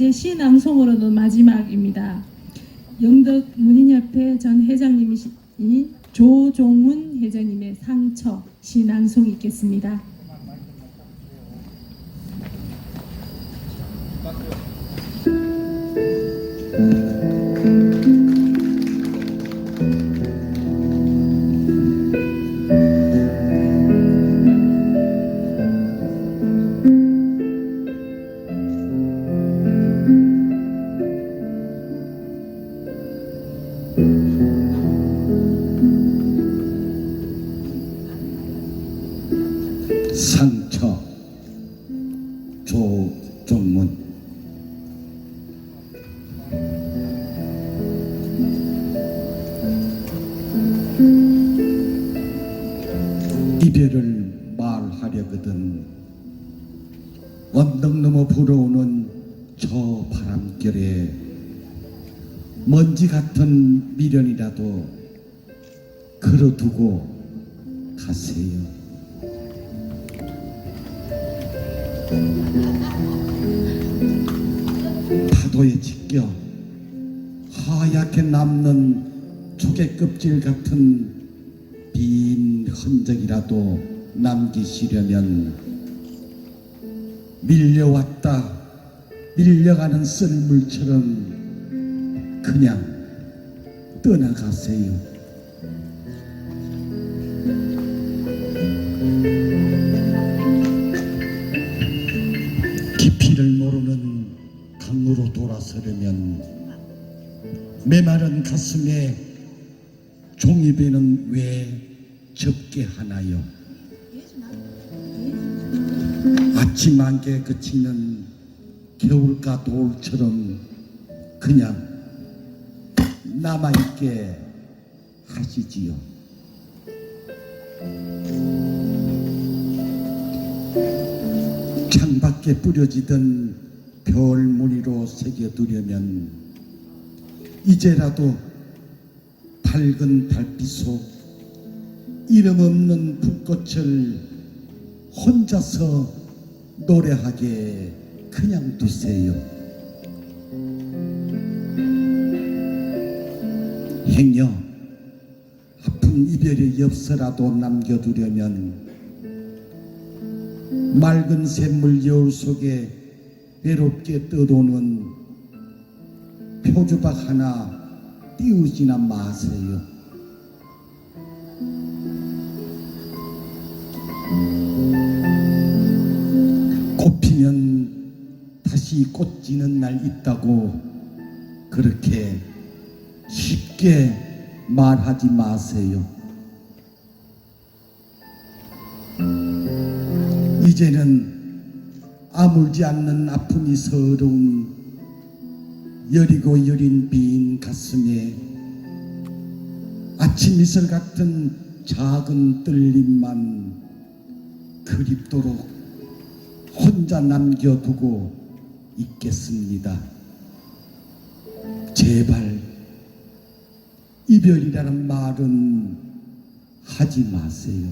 이제 시낭송으로는 마지막입니다. 영덕 문인협회 전 회장님이신 조종훈 회장님의 상처 시낭송 있겠습니다. 조종문 이별을 말하려거든 언덕 넘어 불어오는 저 바람결에 먼지 같은 미련이라도 걸어두고 가세요. 파도에 찢겨 하얗게 남는 조개 껍질 같은 빈 흔적이라도 남기시려면 밀려왔다 밀려가는 썰물처럼 그냥 떠나가세요. 돌아서려면 메마른 가슴에 종이배는 왜 적게 하나요? 아침 안개 그치는 겨울가 돌처럼 그냥 남아있게 하시지요. 창밖에 뿌려지던 별무늬로 새겨두려면 이제라도 밝은 달빛 속 이름 없는 불꽃을 혼자서 노래하게 그냥 두세요. 행여 아픈 이별의 엽서라도 남겨두려면 맑은 샘물 여울 속에 외롭게 떠도는 표주박 하나 띄우지나 마세요. 꽃 피면 다시 꽃 지는 날 있다고 그렇게 쉽게 말하지 마세요. 이제는 아물지 않는 아픔이 서러운 여리고 여린 빈 가슴에 아침 이슬 같은 작은 떨림만 그립도록 혼자 남겨두고 있겠습니다. 제발 이별이라는 말은 하지 마세요.